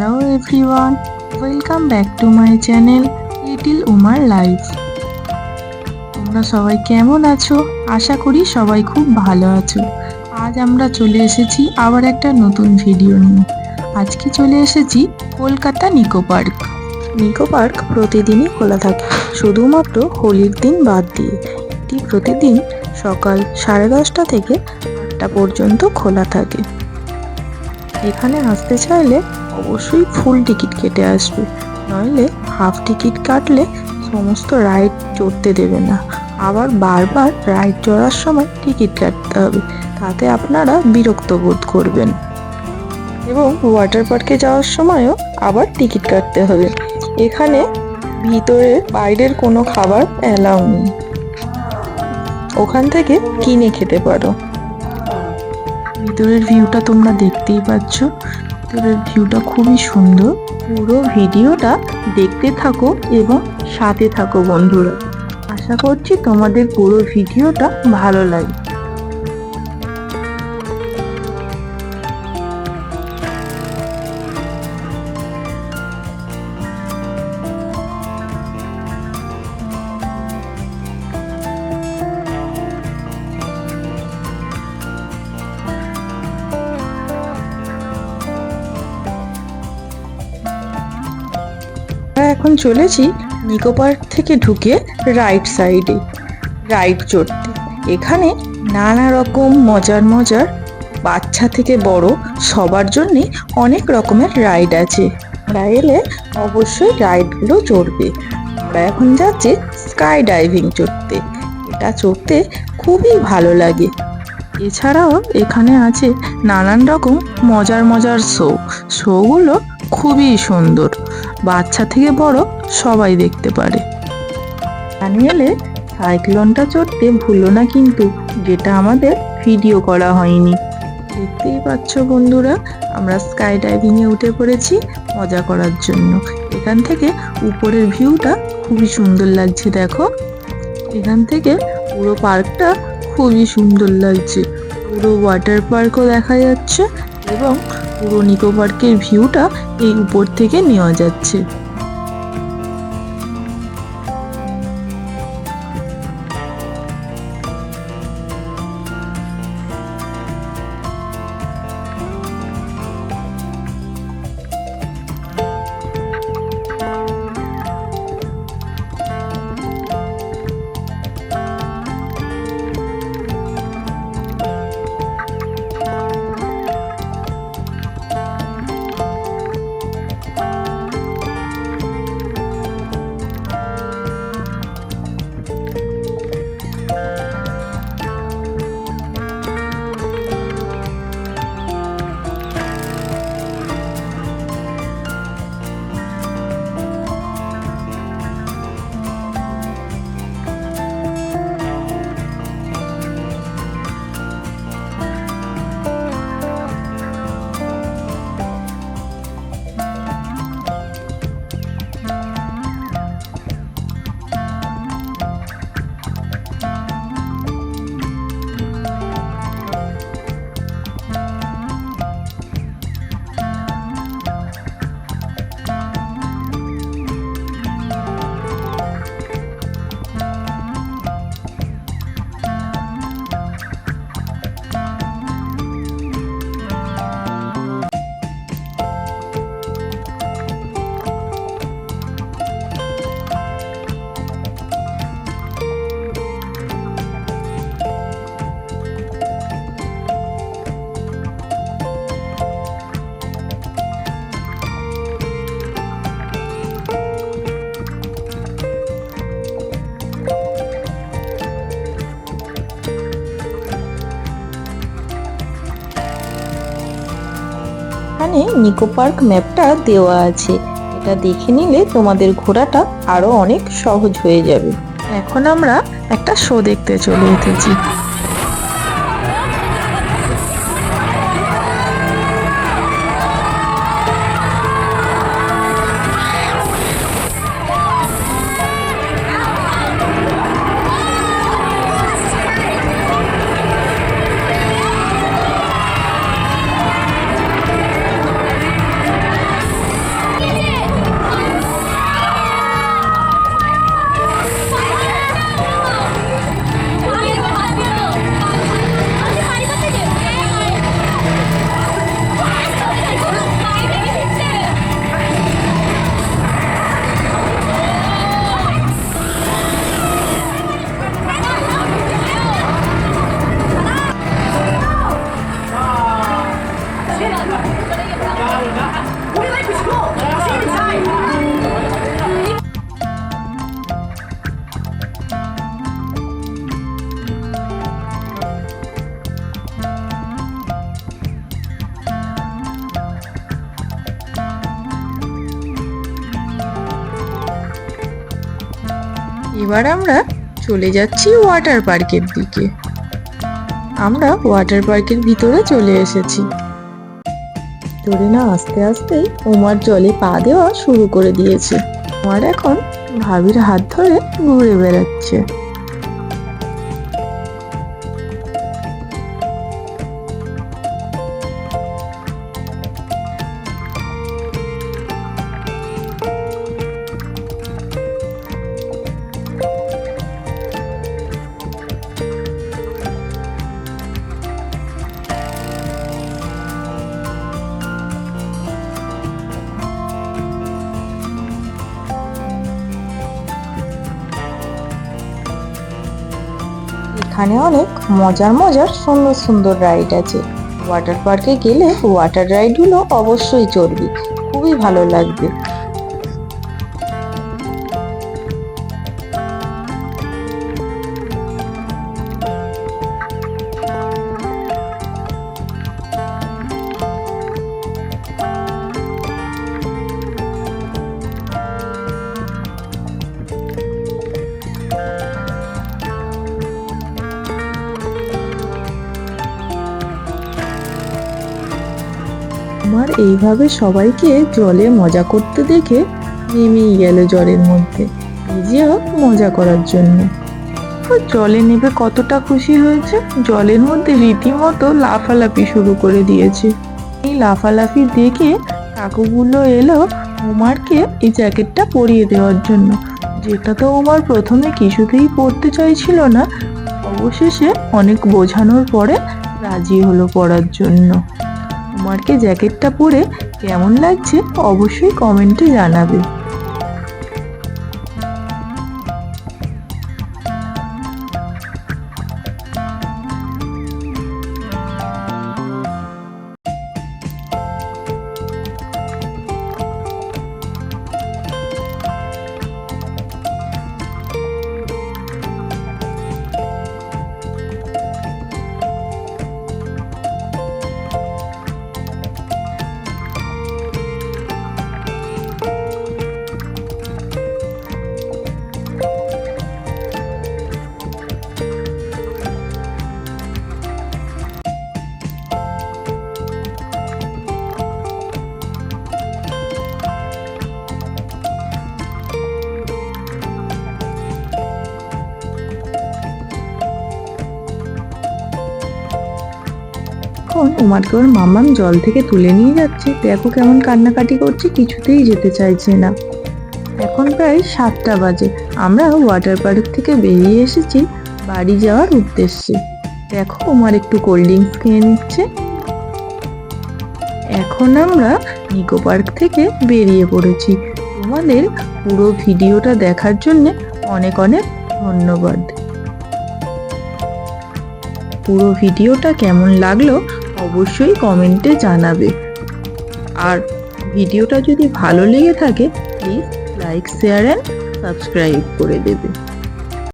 Hello everyone welcome back to my channel little Umar life তোমরা সবাই কেমন আছো? আশা করি সবাই খুব ভালো আছো। আজ আমরা চলে এসেছি আবার একটা নতুন ভিডিও নিয়ে। আজকে চলে এসেছি কলকাতা নিকো পার্ক নিকো পার্ক প্রতিদিনই খোলা থাকে। শুধুমাত্র হোলির দিন বাদ দিয়ে এটি প্রতিদিন সকাল সাড়ে দশটা থেকে আটটা পর্যন্ত খোলা থাকে। এখানে আসতে চাইলে অবশ্যই ফুল টিকিট কেটে আসবে। নইলে হাফ টিকিট কাটলে সমস্ত রাইড চড়তে দেবে না। আবার বারবার রাইড চড়ার সময় টিকিট কাটতে হবে। তাতে আপনারা বিরক্ত বোধ করবেন। এবং ওয়াটার পার্কে যাওয়ার সময়ও আবার টিকিট কাটতে হবে। এখানে ভিতরে বাইরের কোনো খাবার অ্যালাউ নেই। ওখান থেকে কিনে খেতে পারো। ভিতরের ভিউটা তোমরা দেখতেই পাচ্ছ। ভিতরের ভিউটা খুবই সুন্দর। পুরো ভিডিওটা দেখতে থাকো এবং সাথে থাকো বন্ধুরা। আশা করছি তোমাদের পুরো ভিডিওটা ভালো লাগে এখন চলেছি নিকো পার্ক থেকে ঢুকে রাইট সাইডে রাইড চড়তে। এখানে নানা রকম মজার মজার বাচ্চা থেকে বড় সবার জন্যে অনেক রকমের রাইড আছে। আমরা এলে অবশ্যই রাইডগুলো চড়বে। আমরা এখন যাচ্ছি স্কাই ডাইভিং চড়তে। এটা চড়তে খুবই ভালো লাগে। এছাড়াও এখানে আছে নানান রকম মজার মজার শো। শোগুলো খুবই সুন্দর। বাচ্চা থেকে বড় সবাই দেখতে পারে। এলে সাইক্লোনটা চড়তে ভুলো না কিন্তু, যেটা আমাদের ভিডিও করা হয়নি। দেখতেই পাচ্ছ বন্ধুরা, আমরা স্কাই ডাইভিংয়ে উঠে পড়েছি মজা করার জন্য। এখান থেকে উপরের ভিউটা খুবই সুন্দর লাগছে, দেখো। এখান থেকে পুরো পার্কটা খুবই সুন্দর লাগছে। পুরো ওয়াটার পার্কও দেখা যাচ্ছে। এবং পুরো নিকো পার্কের ভিউটা এই উপর থেকে নেওয়া যাচ্ছে। এখানে নিকো পার্ক ম্যাপটা দেওয়া আছে। এটা দেখে নিলে তোমাদের ঘোরাটা আরও অনেক সহজ হয়ে যাবে। এখন আমরা একটা শো দেখতে চলে এসেছি। এবার আমরা চলে যাচ্ছি ওয়াটার পার্কের দিকে। আমরা ওয়াটার পার্কের ভিতরে চলে এসেছি। ভিতরে না আস্তে আস্তেই ওমার জলে পা দেওয়া শুরু করে দিয়েছে। ওমার এখন ভাবির হাত ধরে ঘুরে বেড়াচ্ছে। এখানে অনেক মজার মজার সুন্দর সুন্দর রাইড আছে। ওয়াটার পার্কে গেলে ওয়াটার রাইডগুলো অবশ্যই চড়বি, খুবই ভালো লাগবে। এইভাবে সবাইকে জলে মজা করতে দেখে নেমেই গেল জলের মধ্যে। নিজেও মজা করার জন্য। জলে নেবে কতটা খুশি হয়েছে, জলের মধ্যে রীতিমতো লাফালাফি শুরু করে দিয়েছে। এই লাফালাফি দেখে কাকুগুলো এলো উমারকে এই জ্যাকেটটা পরিয়ে দেওয়ার জন্য। যেটা তো ওমার প্রথমে কিছুতেই পরতে চাইছিল না, অবশেষে অনেক বোঝানোর পরে রাজি হলো পরার জন্য। উমারকে জ্যাকেটটা পরে কেমন লাগছে অবশ্যই কমেন্টে জানাবে। উমারকে ওর মামাম জল থেকে তুলে নিয়ে যাচ্ছে? দেখো কেমন কান্নাকাটি করছে, কিছুতেই যেতে চাইছে না। এখন প্রায় সাতটা বাজে। আমরা ওয়াটার পার্ক থেকে বেরিয়ে এসেছি বাড়ি যাওয়ার উদ্দেশ্যে। দেখো উমার একটু কোল্ড ড্রিঙ্কস খেয়ে নিচ্ছে। এখন আমরা নিকো পার্ক থেকে বেরিয়ে পড়েছি। তোমাদের পুরো ভিডিওটা দেখার জন্য অনেক অনেক ধন্যবাদ। পুরো ভিডিওটা কেমন লাগল অবশ্যই কমেন্টে জানাবে। আর ভিডিওটা যদি ভালো লেগে থাকে please like share and subscribe করে দেবে।